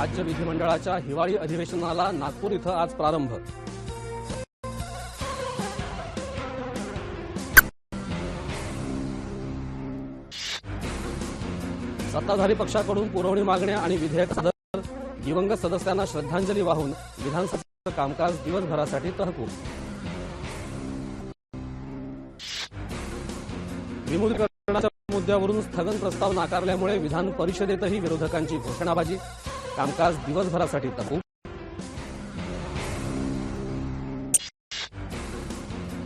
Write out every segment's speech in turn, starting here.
राज्य विधिमंडळाच्या हिवाळी अधिवेशनाला नागपूर इथं आज प्रारंभ. सत्ताधारी पक्षाकडून पुरवणी मागण्या आणि विधेयक सदर दिवंगत सदस्यांना श्रद्धांजली वाहून विधानसभेचं कामकाज दिवसभरासाठी तहकूब. विमुद्रीकरणाच्या मुद्द्यावरून स्थगन प्रस्ताव नाकारल्यामुळे विधान परिषदेतही विरोधकांची घोषणाबाजी. कामकाज दिवसभरासाठी तहकूब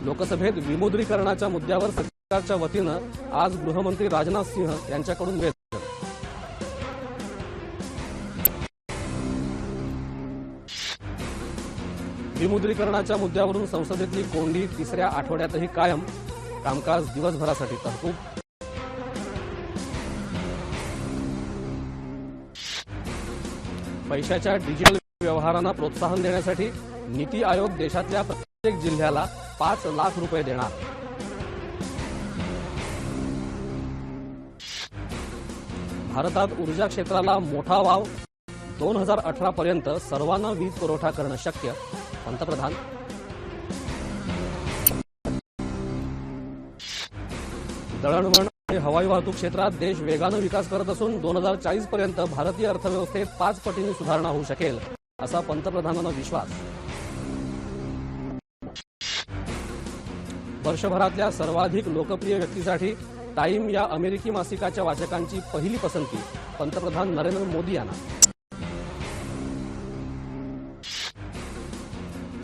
लोकसभेत विमुद्रीकरणाच्या मुद्द्यावर सरकारच्या वतीनं आज गृहमंत्री राजनाथ सिंह यांच्याकडून वेळ विमुद्रीकरणाच्या मुद्द्यावरून संसदेतली कोंडी तिसऱ्या आठवड्यातही कायम. कामकाज दिवसभरासाठी तहकूब पैशाच्या डिजिटल व्यवहारांना प्रोत्साहन देण्यासाठी नीती आयोग देशातल्या प्रत्येक जिल्ह्याला पाच लाख रुपये देणार. भारतात ऊर्जा क्षेत्राला मोठा वाव दोन हजार अठरा पर्यंत सर्वांना वीज पुरवठा करणं शक्य पंतप्रधान. दळणवळण आणि हवाई वाहतूक क्षेत्रात देश वेगानं विकास करत असून दोन हजार चाळीस पर्यंत भारतीय अर्थव्यवस्थेत पाच पटींनी सुधारणा होऊ शकेल असा पंतप्रधानांना विश्वास. वर्षभरातल्या सर्वाधिक लोकप्रिय व्यक्तीसाठी टाइम या अमेरिकी मासिकाच्या वाचकांची पहिली पसंती पंतप्रधान नरेंद्र मोदी यांना.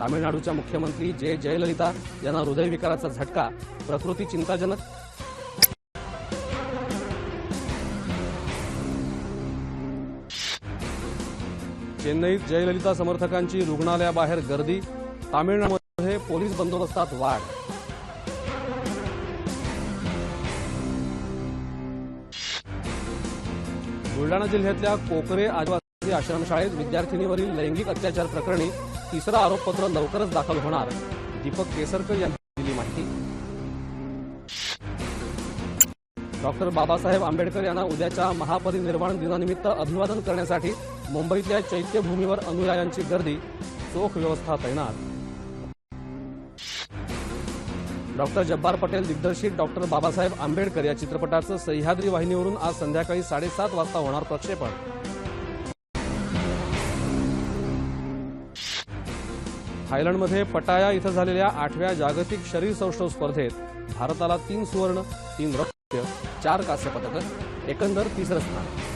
तामिळनाडूच्या मुख्यमंत्री जे जयललिता यांना हृदयविकाराचा झटका प्रकृती चिंताजनक चेन्नईत जयललिता समर्थकांची रुग्णालयाबाहेर गर्दी. तामिळनाडूमध्ये पोलीस बंदोबस्तात वाढ. बुलडाणा जिल्ह्यातल्या कोकरे आदिवासी आश्रमशाळेत विद्यार्थिनीवरील लैंगिक अत्याचार प्रकरणी तिसरं आरोपपत्र लवकरच दाखल होणार. दीपक केसरकर यांनी दिली माहिती. डॉक्टर बाबासाहेब आंबेडकर यांना उद्याच्या महापरिनिर्वाण दिनानिमित्त अभिवादन करण्यासाठी मुंबईतल्या चैत्यभूमीवर अनुयायांची गर्दी चोख व्यवस्था तैनात. डॉक्टर जब्बार पटेल दिग्दर्शित डॉक्टर बाबासाहेब आंबेडकर या चित्रपटाचं सह्याद्री वाहिनीवरून आज संध्याकाळी साडेसात वाजता होणार प्रक्षेपण. थायलंडमध्ये पटाया इथं झालेल्या आठव्या जागतिक शरीर सौष्ठव स्पर्धेत भारताला तीन सुवर्ण तीन रक्त चार कांस्य पदकं एकंदर तिसरं स्थान.